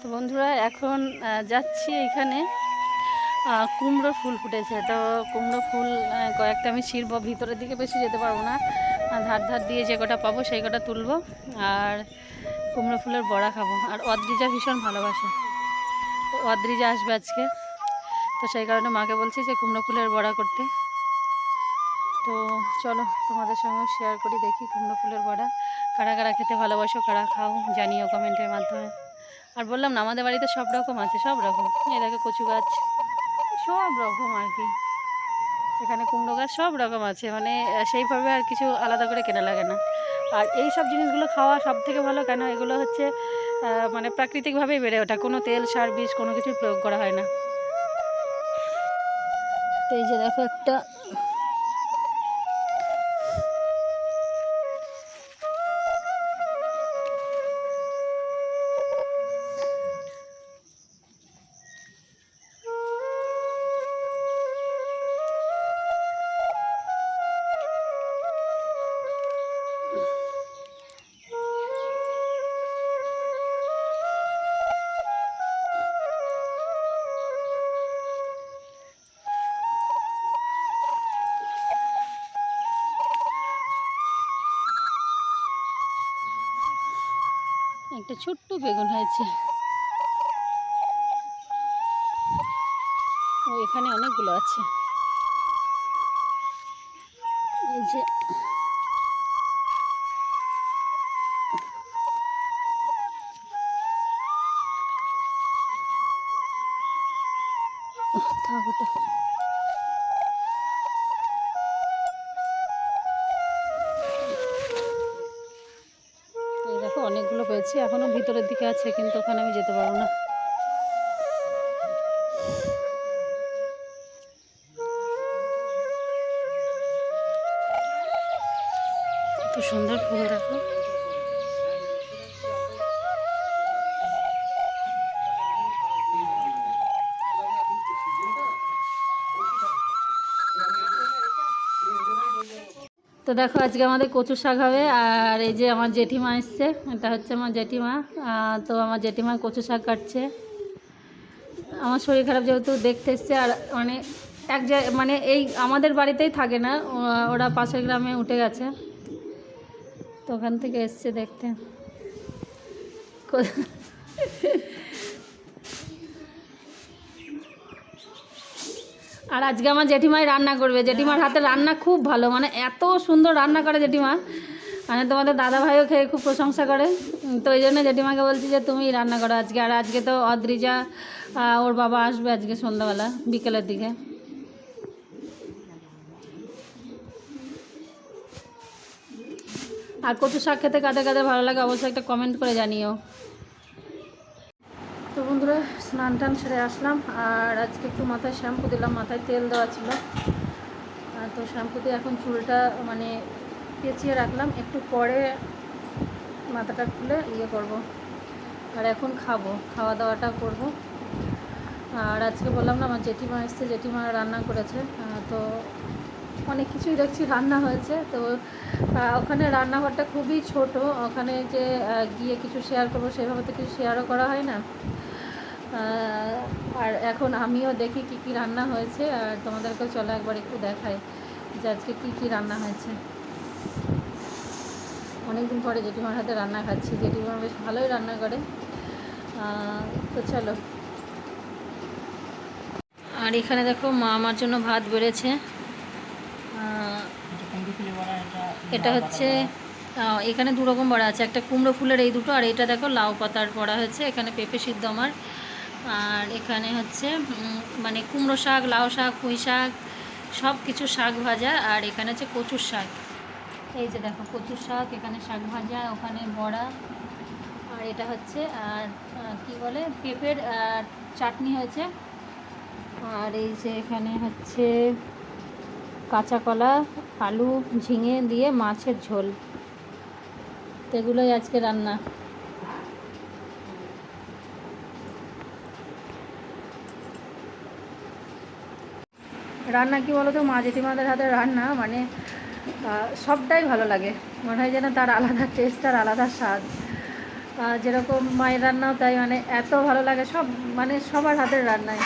তো বন্ধুরা, এখন যাচ্ছি এখানে। কুমড়ো ফুল ফুটেছে। তো কুমড়ো ফুল কয়েকটা আমি ছিঁড়বো, ভিতরের দিকে বেশি যেতে পারব না। ধার ধার দিয়ে যে কটা পাবো, সেই কটা তুলবো। আর কুমড়ো ফুলের বড়া খাব। আর অদ্রিজা ভীষণ ভালোবাসে। অদ্রিজা আসবে আজকে। তো সেই কারণে মাকে বলছি যে, কুমড়ো ফুলের বড়া করতে। তো চলো, তোমাদের সঙ্গে শেয়ার করি, দেখি কুমড়ো ফুলের বড়া। কারা কারা খেতে ভালোবাসো, কারা খাও, জানিও কমেন্টের মাধ্যমে। আর বললাম না, আমাদের বাড়িতে সব রকম আছে, সব রকম। এই দেখো কচু গাছ, সব রকম আর কি। এখানে কুমড়ো গাছ, সব রকম আছে মানে সেইভাবে আর কিছু আলাদা করে কেনা লাগে না। আর এই সব জিনিসগুলো খাওয়া সব থেকে ভালো কেন? এগুলো হচ্ছে মানে প্রাকৃতিকভাবেই বেড়ে ওঠা, কোনো তেল, সার বিষ কোনো কিছু প্রয়োগ করা হয় না। তো এই যে দেখো একটা একটা ছোট্ট বেগুন হয়েছে। ও এখানে অনেকগুলো আছে। এই যে উহ, থাক ওটা। এই দেখো অনেকগুলো পেয়েছি। এখনও ভিতরের দিকে আছে কিন্তু ওখানে আমি যেতে পারব না। সুন্দর ফুল দেখো। তো দেখো আজকে আমাদের কচু শাক হবে, আর এই যে আমার জেঠিমা এসছে, এটা হচ্ছে আমার জেঠিমা। তো আমার জেঠিমা কচু শাক কাটছে। আমার শরীর খারাপ যেহেতু দেখতে এসছে, আর মানে এক মানে এই আমাদের বাড়িতেই থাকে না ওরা পাশের গ্রামে উঠে গেছে। তো ওখান থেকে এসছে দেখতে। আর আজকে আমার জেঠিমাই রান্না করবে। জেঠিমার হাতে রান্না খুব ভালো মানে এত সুন্দর রান্না করে জেঠিমা। মানে তোমাদের দাদা ভাইও খেয়ে খুব প্রশংসা করে। তো এই জন্য জেঠিমাকে বলছি যে তুমি রান্না করো আজকে। আর আজকে তো অদ্রিজা ওর বাবা আসবে আজকে সন্ধ্যাবেলা, বিকেলের দিকে। আর কচু শাক খেতে কাদের কাদের ভালো লাগে অবশ্যই একটা কমেন্ট করে জানিও। তো বন্ধুরা স্নান টান সেরে আসলাম, আর আজকে একটু মাথায় শ্যাম্পু দিলাম, মাথায় তেল দেওয়া ছিল। তো শ্যাম্পু দিয়ে এখন চুলটা মানে পেঁচিয়ে রাখলাম, একটু পরে মাথাটা খুলে ইয়ে করব। আর এখন খাব, খাওয়া দাওয়াটা করব। আর আজকে বললাম না, আমার জেঠিমা এসছে, জেঠিমা রান্না করেছে তো অনেক কিছুই দেখছি, রান্না হয়েছে। তো ওখানে রান্নাঘরটা খুবই ছোট, ওখানে যে গিয়ে কিছু শেয়ার করব, সেভাবে তো কিছু শেয়ারও করা হয় না। আর এখন আমিও দেখি কি কি রান্না হয়েছে, আর তোমাদেরকে চলো একবার একটু দেখাই যে আজকে কী কী রান্না হয়েছে। অনেকদিন পরে জেঠিমার হাতে রান্না খাচ্ছি, জেঠিমা বেশ ভালোই রান্না করে। তো চলো। আর এখানে দেখো মা আমার জন্য ভাত বেড়েছে। এটা হচ্ছে এখানে দু রকম বড়া আছে, একটা কুমড়ো ফুলের এই দুটো, আর এটা দেখো লাউ পাতার বড়া হয়েছে, এখানে পেঁপে সিদ্ধ আমার। আর এখানে হচ্ছে মানে কুমড়ো শাক লাউ শাক পুঁই শাক সব কিছু শাক ভাজা। আর এখানে হচ্ছে কচুর শাক। এই যে দেখো কচুর শাক এখানে শাক ভাজা ওখানে বড়া। আর এটা হচ্ছে আর কি বলে পেঁপের আহ, চাটনি হয়েছে। আর এই যে এখানে হচ্ছে কাঁচা কলা আলু ঝিঙে দিয়ে মাছের ঝোল। তো এগুলোই আজকে রান্না। রান্না কি বলতো? মা জেঠিমাদের হাতে রান্না মানে সবটাই ভালো লাগে। মনে হয় যেন তার আলাদা টেস্ট আর আলাদা স্বাদ। যেরকম মায়ের রান্নাও তাই মানে এত ভালো লাগে, সব মানে সবার হাতের রান্নায়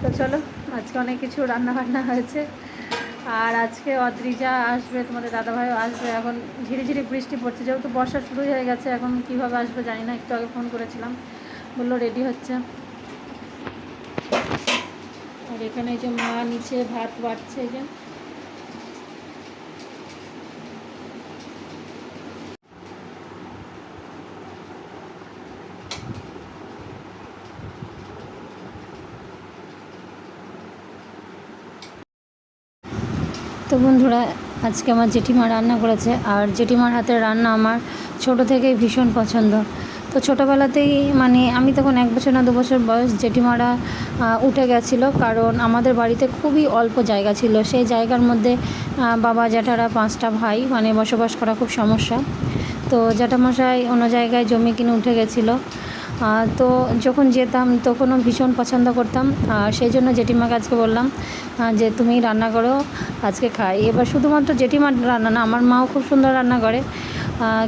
তো চলো, আজকে অনেক কিছু রান্না বান্না হয়েছে। আর আজকে অদ্রিজা আসবে, তোমাদের দাদাভাইও আসবে। এখন ঝিরিঝিরি বৃষ্টি পড়ছে, যেহেতু বর্ষা শুরুই হয়ে গেছে, এখন কীভাবে আসবে জানি না, একটু আগে ফোন করেছিলাম। বলল রেডি হচ্ছে। আর এখানে যে মা নিচে ভাত বাড়ছে যে। তো বন্ধুরা, আজকে আমার জেঠিমা রান্না করেছে, আর জেঠিমার হাতের রান্না আমার ছোট থেকেই ভীষণ পছন্দ। তো ছোটোবেলাতেই মানে আমি তখন এক বছর না দু বছর বয়স জেঠিমারা উঠে গেছিল। কারণ আমাদের বাড়িতে খুবই অল্প জায়গা ছিল। সেই জায়গার মধ্যে বাবা জ্যাঠারা পাঁচটা ভাই মানে বসবাস করা খুব সমস্যা। তো জ্যাঠামশাই অন্য জায়গায় জমি কিনে উঠে গেছিল। তো যখন যেতাম তখনও ভীষণ পছন্দ করতাম। আর সেই জন্য জেঠিমাকে আজকে বললাম যে তুমি রান্না করো, আজকে খাই। এবার শুধুমাত্র জেঠিমার রান্না না, আমার মাও খুব সুন্দর রান্না করে।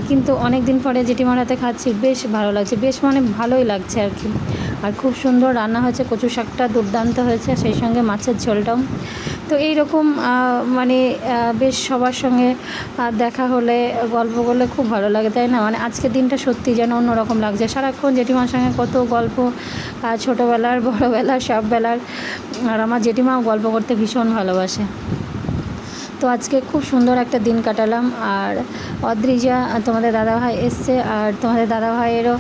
কিন্তু অনেক দিন পরে জেঠিমার হাতে খাচ্ছি, বেশ ভালো লাগছে, বেশ মানে ভালোই লাগছে আর কি। আর খুব সুন্দর রান্না হয়েছে কচু শাকটা দুর্দান্ত হয়েছে, সেই সঙ্গে মাছের ঝোলটাও। তো এই রকম মানে বেশ সবার সঙ্গে দেখা হলে, গল্প করলে খুব ভালো লাগে, তাই না? মানে আজকের দিনটা সত্যি যেন অন্যরকম লাগছে। সারাক্ষণ জেঠিমার সঙ্গে কত গল্প ছোটোবেলার, বড়োবেলার সব বেলার আর আমার জেঠিমাও গল্প করতে ভীষণ ভালোবাসে। তো আজকে খুব সুন্দর একটা দিন কাটালাম। আর অদ্রিজা, তোমাদের দাদাভাই এসছে আর তোমাদের দাদাভাইয়েরও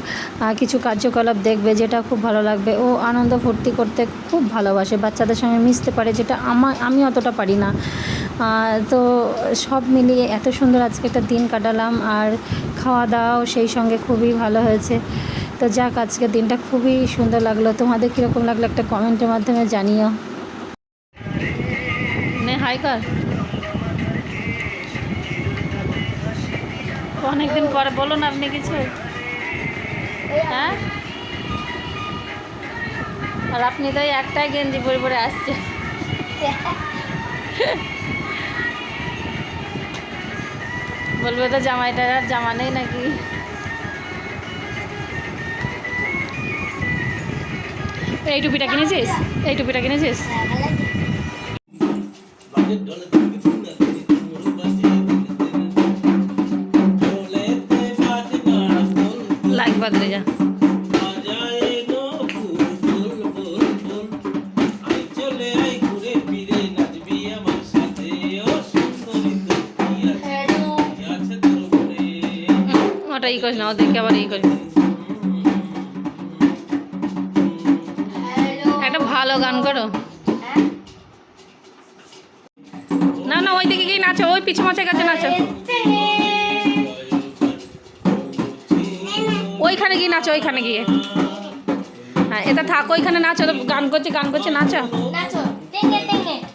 কিছু কার্যকলাপ দেখবে যেটা খুব ভালো লাগবে। ও আনন্দ ফুর্তি করতে খুব ভালোবাসে, বাচ্চাদের সঙ্গে মিশতে পারে যেটা আমার আমি অতটা পারি না। তো সব মিলিয়ে এত সুন্দর আজকে একটা দিন কাটালাম আর খাওয়া দাওয়াও সেই সঙ্গে খুবই ভালো হয়েছে। তো যাক আজকের দিনটা খুবই সুন্দর লাগল। তোমাদের কীরকম লাগল একটা কমেন্টের মাধ্যমে জানিও। হাই কর। অনেকদিন পরে বলুন আপনি কিছু। হ্যাঁ? আর আপনি তো একটাই গেঞ্জি পরে পরে আসছে বলবে তো জামাইটার আর জামা নেই নাকি? এই টুপিটা কিনেছিস? এই টুপিটা কিনেছিস? তোর মনে ওটা ই করিস না, ওদেরকে আবার ই করিস একটা ভালো গান করো। না না ওই দিকে গিয়ে নাচো, ওই পিছু মাছের কাছে নাচো। ওইখানে গিয়ে নাচো, ওইখানে গিয়ে হ্যাঁ এটা থাক, ওইখানে নাচো, গান করছে গান করছে, নাচো tengue.